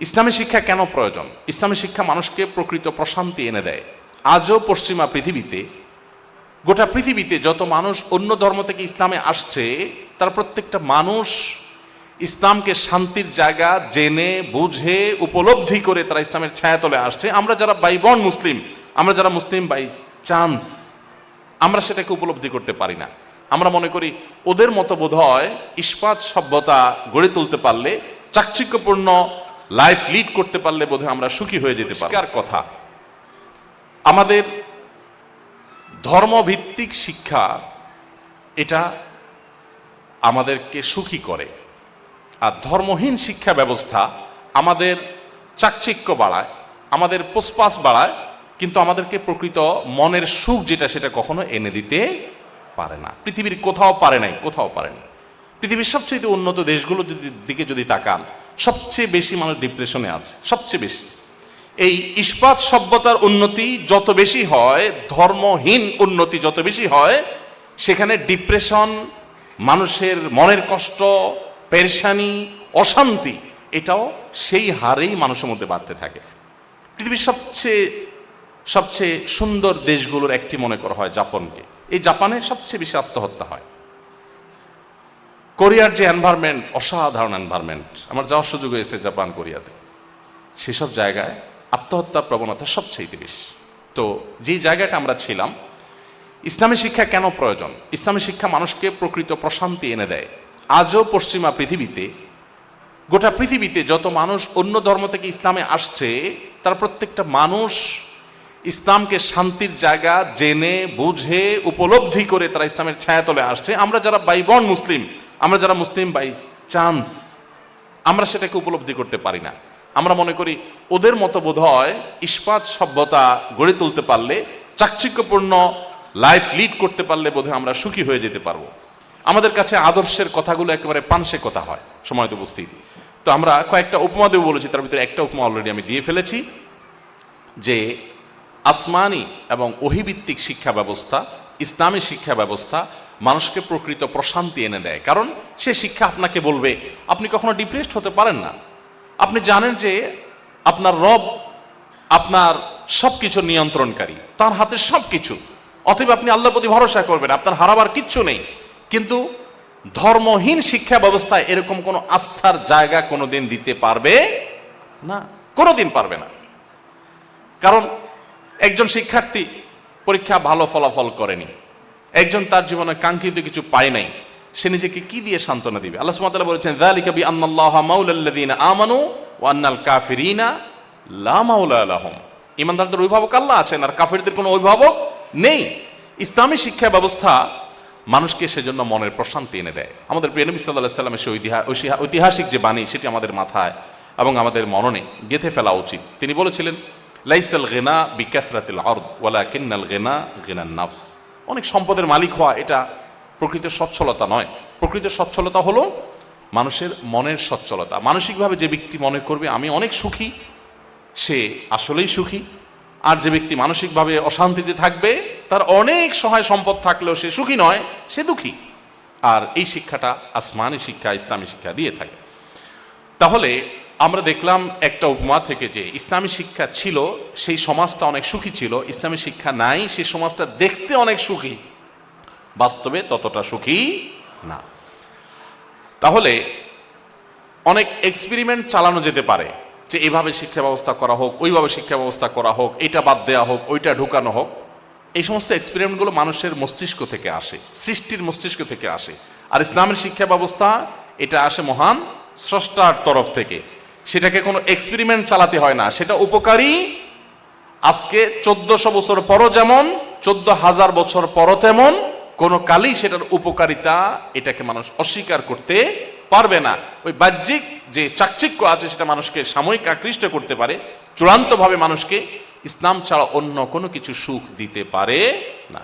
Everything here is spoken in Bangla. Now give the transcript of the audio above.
ইসলামী শিক্ষা কেন প্রয়োজন? ইসলামী শিক্ষা মানুষকে প্রকৃত প্রশান্তি এনে দেয়। আজও পশ্চিমা পৃথিবীতে, গোটা পৃথিবীতে যত মানুষ অন্য ধর্ম থেকে ইসলামে আসছে, তার প্রত্যেকটা মানুষ ইসলামকে শান্তির জায়গা জেনে, বুঝে, উপলব্ধি করে তারা ইসলামের ছায়াতলে আসছে। আমরা যারা বাই বন মুসলিম, আমরা যারা মুসলিম বাই চান্স, আমরা সেটাকে উপলব্ধি করতে পারি না। আমরা মনে করি ওদের মতো বোধ হয় ইস্পাত সভ্যতা গড়ে তুলতে পারলে চাকচিক্যপূর্ণ লাইফ লিড করতে পারলে বোধহয় আমরা সুখী হয়ে যেতে পারি কথা। আমাদের ধর্মভিত্তিক শিক্ষা এটা আমাদেরকে সুখী করে। আর ধর্মহীন শিক্ষা ব্যবস্থা আমাদের চাকচিক্য বাড়ায় আমাদের পোসপাস বাড়ায় কিন্তু আমাদেরকে প্রকৃত মনের সুখ যেটা সেটা কখনো এনে দিতে পারে না। পৃথিবীর কোথাও পারে নাই কোথাও পারেনি পৃথিবীর সবচেয়ে উন্নত দেশগুলো যদি দিকে যদি তাকান সবচেয়ে বেশি মানুষ ডিপ্রেশনে আছে, সবচেয়ে বেশি। এই ইস্পাত সভ্যতার উন্নতি যত বেশি হয়, ধর্মহীন উন্নতি যত বেশি হয়, সেখানে ডিপ্রেশন মানুষের মনের কষ্ট, পেরেশানি, অশান্তি, এটাও সেই হারেই মানুষের মধ্যে বাড়তে থাকে। পৃথিবীর সবচেয়ে সবচেয়ে সুন্দর দেশগুলোর একটি মনে করা হয়, জাপানকে। এই জাপানে সবচেয়ে বেশি আত্মহত্যা হয়। কোরিয়ার যে এনভায়রনমেন্ট অসাধারণ এনভায়রনমেন্ট আমার যাওয়ার সুযোগ হয়েছে জাপান, কোরিয়াতে। সেসব জায়গায় আত্মহত্যা প্রবণতা সবচেয়ে বেশি। তো যে জায়গাটা আমরা ছিলাম, ইসলামী শিক্ষা কেন প্রয়োজন? ইসলামী শিক্ষা মানুষকে প্রকৃত প্রশান্তি এনে দেয়। আজও পশ্চিমা পৃথিবীতে, গোটা পৃথিবীতে যত মানুষ অন্য ধর্ম থেকে ইসলামে আসছে, তার প্রত্যেকটা মানুষ ইসলামকে শান্তির জায়গা জেনে, বুঝে, উপলব্ধি করে তারা ইসলামের ছায়াতলে আসছে। আমরা যারা বাইবন মুসলিম আমরা যারা মুসলিম বাই চান্স আমরা সেটাকে উপলব্ধি করতে পারি না। আমরা মনে করি ওদের মতো বোধ হয় ইস্পাত সভ্যতা গড়ে তুলতে পারলে, চাকচিক্যপূর্ণ লাইফ লিড করতে পারলে বোধহয় আমরা সুখী হয়ে যেতে পারব। আমাদের কাছে আদর্শের কথাগুলো একেবারে পানসে কথা হয় সময় উপস্থিত। তো আমরা কয়েকটা উপমা দেবো বলেছি, তার ভিতরে একটা উপমা অলরেডি আমি দিয়ে ফেলেছি, যে আসমানি এবং ওহিভিত্তিক শিক্ষা ব্যবস্থা, ইসলামী শিক্ষা ব্যবস্থা মানুষকে প্রকৃত প্রশান্তি এনে দেয়। কারণ সে শিক্ষা আপনাকে বলবে, আপনি কখনো ডিপ্রেসড হতে পারেন না। আপনি জানেন যে আপনার রব আপনার সবকিছু নিয়ন্ত্রণকারী, তার হাতে সবকিছু। অতএব আপনি আল্লাহ প্রতি ভরসা করবেন, আপনার হারাবার কিচ্ছু নেই। কিন্তু ধর্মহীন শিক্ষা ব্যবস্থায় এরকম কোনো আস্থার জায়গা কোনোদিন দিতে পারবে না, কোনোদিন পারবে না। কারণ একজন শিক্ষার্থী পরীক্ষা ভালো ফলাফল করেনি। একজন তার জীবনে কাঙ্ক্ষিত কিছু পায় নাই, সে নিজেকে কি দিয়ে সান্ত্বনা দিবে? আল্লাহ তাআলা বলেছেন, যালিকা বি আন্নাল্লাহ মাওলাল্লাযিনা আমানু ওয়া আন্নাল কাফিরিনা লা মাওলা লাহুম। ইমানদারদের অভিভাবক আল্লাহ আছেন, আর কাফিরদের কোনো অভিভাবক নেই। ইসলামী শিক্ষা ব্যবস্থা মানুষকে সেজন্য মনের প্রশান্তি এনে দেয়। আমাদের প্রিয় নবী আলাইহি সাল্লামের সেই ঐতিহা- ঐতিহা- ঐতিহাসিক যে বাণী, সেটি আমাদের মাথায় এবং আমাদের মননে গেঁথে ফেলা উচিত। তিনি বলেছিলেন, লাইসাল গেনা বিকাসরাতিল আর্দ ওয়ালা কিন্নাল গেনা গেনান নাফস। অনেক সম্পদের মালিক হওয়া এটা প্রকৃত সচ্ছলতা নয়। প্রকৃত সচ্ছলতা হলো মানুষের মনের সচ্ছলতা। মানসিকভাবে যে ব্যক্তি মনে করবে, আমি অনেক সুখী সে আসলেই সুখী। আর যে ব্যক্তি মানসিকভাবে অশান্তিতে থাকবে, তার অনেক সহায় সম্পদ থাকলেও সে সুখী নয়, সে দুঃখী। আর এই শিক্ষাটা আসমানি শিক্ষা, ইসলামী শিক্ষা দিয়ে থাকে। তাহলে আমরা দেখলাম একটা উপমা থেকে যে ইসলামী শিক্ষা ছিল, সেই সমাজটা অনেক সুখী ছিল। ইসলামী শিক্ষা নাই, সেই সমাজটা দেখতে অনেক সুখী। বাস্তবে ততটা সুখী না। তাহলে অনেক এক্সপেরিমেন্ট চালানো যেতে পারে, যে এইভাবে শিক্ষা ব্যবস্থা করা হোক, ওইভাবে শিক্ষা ব্যবস্থা করা হোক এটা বাদ দেওয়া হোক, ওইটা ঢুকানো হোক। এই সমস্ত এক্সপেরিমেন্টগুলো মানুষের মস্তিষ্ক থেকে আসে, সৃষ্টির মস্তিষ্ক থেকে আসে। আর ইসলামের শিক্ষা ব্যবস্থা, এটা আসে মহান স্রষ্টার তরফ থেকে। সেটাকে কোনো এক্সপেরিমেন্ট চালাতে হয় না। সেটা উপকারী। আজকে চোদ্দশো বছর পরও যেমন চোদ্দ হাজার বছর পরও তেমন, কোনো কালই সেটার উপকারিতা এটাকে মানুষ অস্বীকার করতে পারবে না। ওই বাহ্যিক যে চাকচিক্য আছে সেটা মানুষকে সাময়িক আকৃষ্ট করতে পারে, চূড়ান্তভাবে মানুষকে ইসলাম ছাড়া অন্য কোনো কিছু সুখ দিতে পারে না।